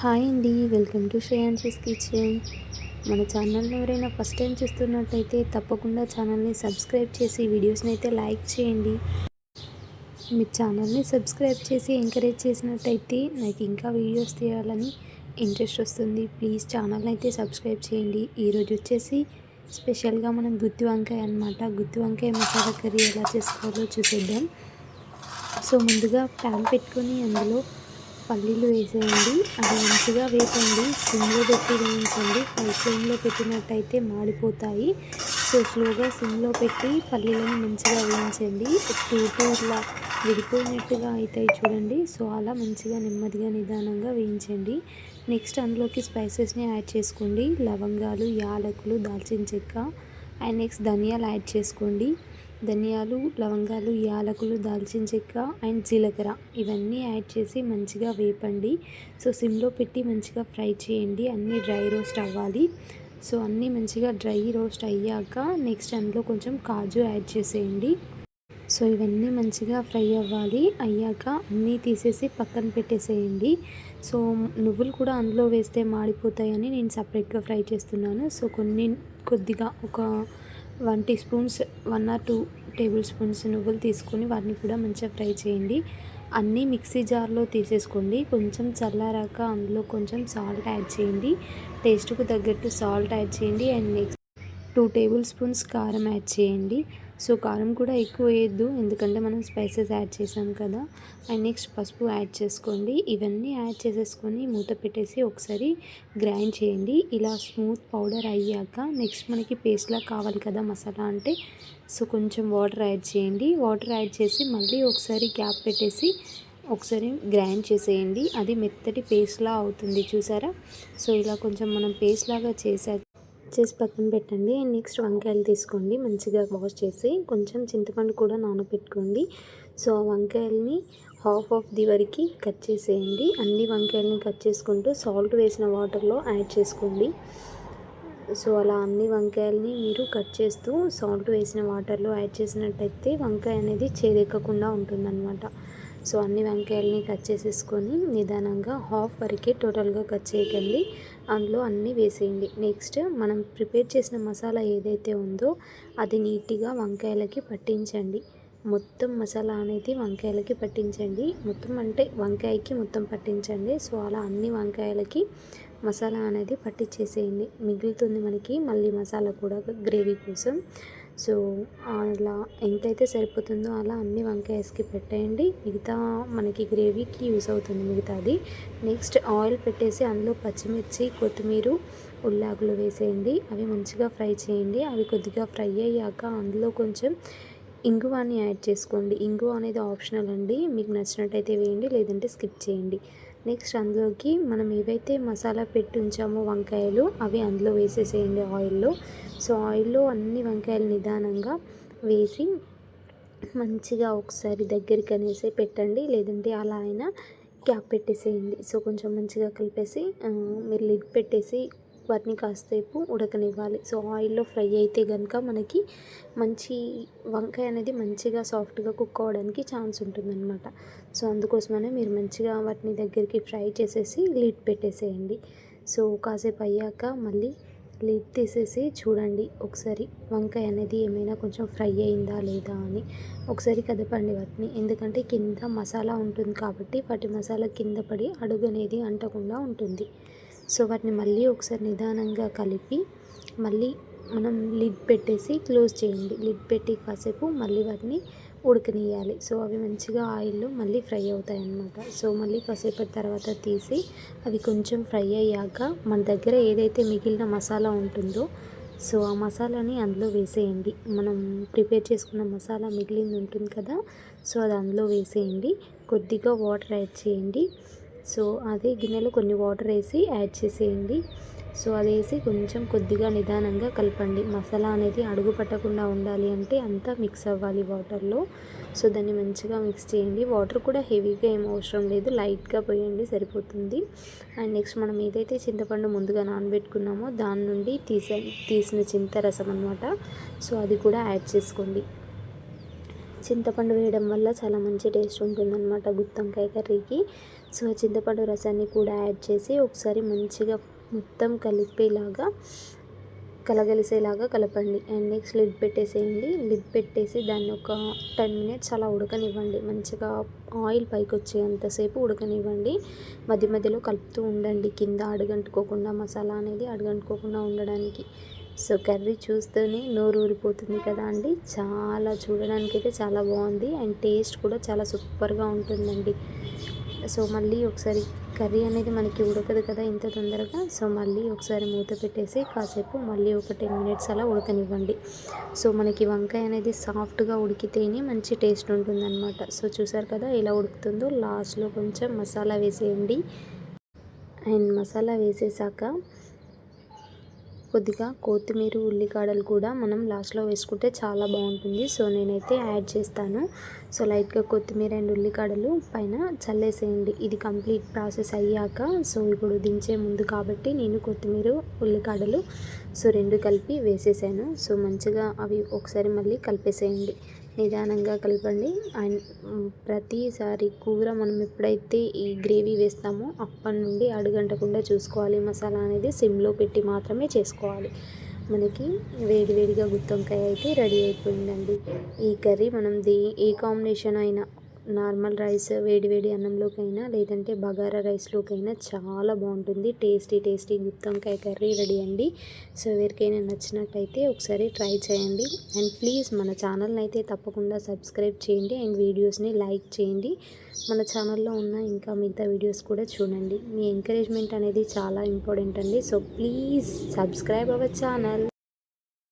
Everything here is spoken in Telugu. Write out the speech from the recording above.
హాయ్ అండి వెల్కమ్ టు శ్రేయాన్షిస్ కిచెన్. మన ఛానల్ని ఎవరైనా ఫస్ట్ టైం చూస్తున్నట్టయితే తప్పకుండా ఛానల్ని సబ్స్క్రైబ్ చేసి వీడియోస్ని అయితే లైక్ చేయండి. మీ ఛానల్ని సబ్స్క్రైబ్ చేసి ఎంకరేజ్ చేసినట్టయితే నాకు ఇంకా వీడియోస్ తీయాలని ఇంట్రెస్ట్ వస్తుంది. ప్లీజ్ ఛానల్ని అయితే సబ్స్క్రైబ్ చేయండి. ఈరోజు వచ్చేసి స్పెషల్గా మనం గుత్తి వంకాయ అనమాట గుత్తి వంకాయ మసాలా కర్రీ ఎలా చేసుకోవాలో చూసేద్దాం. సో ముందుగా ప్యాన్ పెట్టుకొని అందులో పల్లీలు వేసేయండి. అది మంచిగా వేపండి. సిమ్లో పెట్టి వేయించండి హై ఫ్లేమ్లో పెట్టినట్టయితే మాడిపోతాయి. సో స్లోగా సిమ్లో పెట్టి పల్లీలను మంచిగా వేయించండి. టూ టూ ఇట్లా విడిపోయినట్టుగా అవుతాయి చూడండి. సో అలా మంచిగా నెమ్మదిగా నిదానంగా వేయించండి. నెక్స్ట్ అందులోకి స్పైసెస్ని యాడ్ చేసుకోండి. లవంగాలు యాలకులు దాల్చిన చెక్క అండ్ నెక్స్ట్ ధనియాలు యాడ్ చేసుకోండి. ధనియాలు లవంగాలు యాలకులు దాల్చిన చెక్క అండ్ జీలకర్ర. ఇవన్నీ యాడ్ చేసి మంచిగా వేపండి. సో సిమ్లో పెట్టి మంచిగా ఫ్రై చేయండి. అన్నీ డ్రై రోస్ట్ అవ్వాలి. సో అన్నీ మంచిగా డ్రై రోస్ట్ అయ్యాక నెక్స్ట్ అందులో కొంచెం కాజు యాడ్ చేసేయండి. సో ఇవన్నీ మంచిగా ఫ్రై అవ్వాలి. అయ్యాక అన్నీ తీసేసి పక్కన పెట్టేసేయండి. సో నువ్వులు కూడా అందులో వేస్తే మాడిపోతాయని నేను సపరేట్గా ఫ్రై చేస్తున్నాను. సో కొన్ని కొద్దిగా ఒక one teaspoons one or two tablespoons నువ్వులు తీసుకొని వాటిని కూడా మంచిగా ఫ్రై చేయండి. అన్నీ మిక్సీ జార్లో తీసేసుకోండి. కొంచెం చల్లారాక అందులో కొంచెం సాల్ట్ యాడ్ చేయండి. టేస్ట్కు తగ్గట్టు సాల్ట్ యాడ్ చేయండి. And next two tablespoons కారం యాడ్ చేయండి. సో కారం కూడా ఎక్కువ వేయద్దు ఎందుకంటే మనం స్పైసెస్ యాడ్ చేసాం కదా. అండ్ నెక్స్ట్ పసుపు యాడ్ చేసుకోండి. ఇవన్నీ యాడ్ చేసేసుకొని మూత పెట్టేసి ఒకసారి గ్రైండ్ చేయండి. ఇలా స్మూత్ పౌడర్ అయ్యాక నెక్స్ట్ మనకి పేస్ట్లా కావాలి కదా మసాలా అంటే సో కొంచెం వాటర్ యాడ్ చేయండి. వాటర్ యాడ్ చేసి మళ్ళీ ఒకసారి గ్యాప్ పెట్టేసి ఒకసారి గ్రైండ్ చేసేయండి. అది మెత్తటి పేస్ట్లా అవుతుంది చూసారా? సో ఇలా కొంచెం మనం పేస్ట్ లాగా చేసాక చేసి పక్కన పెట్టండి. అండ్ నెక్స్ట్ వంకాయలు తీసుకోండి. మంచిగా వాష్ చేసి కొంచెం చింతపండు కూడా నానబెట్టుకోండి. సో ఆ వంకాయల్ని హాఫ్ ఆఫ్ ది వరకు కట్ చేసేయండి. అన్ని వంకాయలని కట్ చేసుకుంటూ సాల్ట్ వేసిన వాటర్లో యాడ్ చేసుకోండి. సో అలా అన్ని వంకాయల్ని మీరు కట్ చేస్తూ సాల్ట్ వేసిన వాటర్లో యాడ్ చేసినట్టయితే వంకాయ అనేది చేదెక్కకుండా ఉంటుందన్నమాట. సో అన్ని వంకాయలని కట్ చేసేసుకొని నిదానంగా హాఫ్ వరకే టోటల్గా కట్ చేయకండి. అందులో అన్నీ వేసేయండి. నెక్స్ట్ మనం ప్రిపేర్ చేసిన మసాలా ఏదైతే ఉందో అది నీట్గా వంకాయలకి పట్టించండి. మొత్తం మసాలా అనేది వంకాయలకి పట్టించండి. మొత్తం అంటే వంకాయకి మొత్తం పట్టించండి. సో అలా అన్ని వంకాయలకి మసాలా అనేది పట్టించేసేయండి మిగులుతుంది మనకి మళ్ళీ మసాలా కూడా గ్రేవీ కోసం. సో అలా ఎంతైతే సరిపోతుందో అలా అన్ని వంకాయస్కి పెట్టేయండి. మిగతా మనకి గ్రేవీకి యూస్ అవుతుంది మిగతాది. నెక్స్ట్ ఆయిల్ పెట్టేసి అందులో పచ్చిమిర్చి కొత్తిమీర ఉల్లాకులు వేసేయండి. అవి మంచిగా ఫ్రై చేయండి. అవి కొద్దిగా ఫ్రై అయ్యాక అందులో కొంచెం ఇంగువాని యాడ్ చేసుకోండి. ఇంగువ అనేది ఆప్షనల్ అండి. మీకు నచ్చినట్టయితే వేయండి లేదంటే స్కిప్ చేయండి. నెక్స్ట్ అందులోకి మనం ఏవైతే మసాలా పెట్టి ఉంచామో వంకాయలు అవి అందులో వేసేసేయండి ఆయిల్లో. సో ఆయిల్లో అన్ని వంకాయలు నిదానంగా వేసి మంచిగా ఒకసారి దగ్గరికి అనేసి పెట్టండి. లేదంటే అలా అయినా క్యాప్ పెట్టేసేయండి. సో కొంచెం మంచిగా కలిపేసి మీరు లిడ్ పెట్టేసి వాటిని కాసేపు ఉడకనివ్వాలి. సో ఆయిల్లో ఫ్రై అయితే కనుక మనకి మంచి వంకాయ అనేది మంచిగా సాఫ్ట్గా కుక్ అవ్వడానికి ఛాన్స్ ఉంటుందన్నమాట. సో అందుకోసమనే మీరు మంచిగా వాటిని దగ్గరికి ఫ్రై చేసేసి లిడ్ పెట్టేసేయండి. సో కాసేపు అయ్యాక మళ్ళీ లిడ్ తీసేసి చూడండి ఒకసారి వంకాయ అనేది ఏమైనా కొంచెం ఫ్రై అయిందా లేదా అని. ఒకసారి కదపండి వాటిని. ఎందుకంటే కింద మసాలా ఉంటుంది కాబట్టి వాటి మసాలా కింద పడి అడుగు అనేది అంటకుండా ఉంటుంది. సో వాటిని మళ్ళీ ఒకసారి నిదానంగా కలిపి మళ్ళీ మనం లిడ్ పెట్టేసి క్లోజ్ చేయండి. లిడ్ పెట్టి కాసేపు మళ్ళీ వాటిని ఉడకనియాలి సో అవి మంచిగా ఆయిల్లో మళ్ళీ ఫ్రై అవుతాయి అన్నమాట సో మళ్ళీ కాసేపటి తర్వాత తీసి అవి కొంచెం ఫ్రై అయ్యాక మన దగ్గర ఏదైతే మిగిలిన మసాలా ఉంటుందో సో ఆ మసాలాని అందులో వేసేయండి. మనం ప్రిపేర్ చేసుకున్న మసాలా మిగిలింది ఉంటుంది కదా సో అది అందులో వేసేయండి. కొద్దిగా వాటర్ యాడ్ చేయండి. సో అదే గిన్నెలో కొన్ని వాటర్ వేసి యాడ్ చేసేయండి. సో అది వేసి కొంచెం కొద్దిగా నిదానంగా కలపండి. మసాలా అనేది అడుగు పట్టకుండా ఉండాలి అంటే అంతా మిక్స్ అవ్వాలి వాటర్లో. సో దాన్ని మంచిగా మిక్స్ చేయండి. వాటర్ కూడా హెవీగా ఏం అవసరం లేదు. లైట్గా పోయండి సరిపోతుంది. అండ్ నెక్స్ట్ మనం ఏదైతే చింతపండు ముందుగా నానబెట్టుకున్నామో దాని నుండి తీసే తీసిన చింత రసం అనమాట సో అది కూడా యాడ్ చేసుకోండి. చింతపండు వేయడం వల్ల చాలా మంచి టేస్ట్ ఉంటుందన్నమాట గుత్తొంకాయ కర్రీకి. సో చింతపండు రసాన్ని కూడా యాడ్ చేసి ఒకసారి మంచిగా మొత్తం కలిపేలాగా కలగలిసేలాగా కలపండి. అండ్ నెక్స్ట్ లిడ్ పెట్టేసేయండి. లిడ్ పెట్టేసి దాన్ని ఒక టెన్ మినిట్స్ అలా ఉడకనివ్వండి. మంచిగా ఆయిల్ పైకి వచ్చేంతసేపు ఉడకనివ్వండి. మధ్య మధ్యలో కలుపుతూ ఉండండి. కింద అడుగంటుకోకుండా మసాలా అనేది అడుగంటుకోకుండా ఉండడానికి. సో కర్రీ చూస్తేనే నోరు ఊరిపోతుంది కదా అండి. చాలా చూడడానికి అయితే చాలా బాగుంది. అండ్ టేస్ట్ కూడా చాలా సూపర్గా ఉంటుందండి. సో మళ్ళీ ఒకసారి కర్రీ అనేది మనకి ఉడకదు కదా ఇంత తొందరగా. సో మళ్ళీ ఒకసారి మూత పెట్టేసి కాసేపు మళ్ళీ ఒక టెన్ మినిట్స్ అలా ఉడకనివ్వండి. సో మనకి వంకాయ అనేది సాఫ్ట్గా ఉడికితేనే మంచి టేస్ట్ ఉంటుందన్నమాట. సో చూసారు కదా ఎలా ఉడుకుతుందో. లాస్ట్లో కొంచెం మసాలా వేసేయండి. అండ్ మసాలా వేసేసాక కొద్దిగా కొత్తిమీర ఉల్లికాడలు కూడా మనం లాస్ట్లో వేసుకుంటే చాలా బాగుంటుంది. సో నేనైతే యాడ్ చేస్తాను. సో లైట్గా కొత్తిమీర అండ్ ఉల్లికాడలు పైన చల్లేసేయండి. ఇది కంప్లీట్ ప్రాసెస్ అయ్యాక సో ఇప్పుడు దించే ముందు కాబట్టి నేను కొత్తిమీర ఉల్లికాడలు సో రెండు కలిపి వేసేసాను. సో మంచిగా అవి ఒకసారి మళ్ళీ కలిపేసేయండి. నిదానంగా కలపండి. అండ్ ప్రతిసారి కూర మనం ఎప్పుడైతే ఈ గ్రేవీ వేస్తామో అప్పటి నుండి అడుగంటకుండా చూసుకోవాలి. మసాలా అనేది సిమ్లో పెట్టి మాత్రమే చేసుకోవాలి. మనకి వేడి వేడిగా గుత్తొంకాయ అయితే రెడీ అయిపోయిందండి. ఈ కర్రీ మనం దే ఏ కాంబినేషన్ అయినా నార్మల్ రైస్ వేడి వేడి అన్నంలోకైనా లేదంటే బగారా రైస్లోకైనా చాలా బాగుంటుంది. టేస్టీ టేస్టీ గుత్తంకాయ కర్రీ రెడీ అండి. సో ఎవరికైనా నచ్చినట్టయితే ఒకసారి ట్రై చేయండి. అండ్ ప్లీజ్ మన ఛానల్ని అయితే తప్పకుండా సబ్స్క్రైబ్ చేయండి. అండ్ వీడియోస్ని లైక్ చేయండి. మన ఛానల్లో ఉన్న ఇంకా మిగతా వీడియోస్ కూడా చూడండి. మీ ఎంకరేజ్మెంట్ అనేది చాలా ఇంపార్టెంట్ అండి. So please subscribe our channel.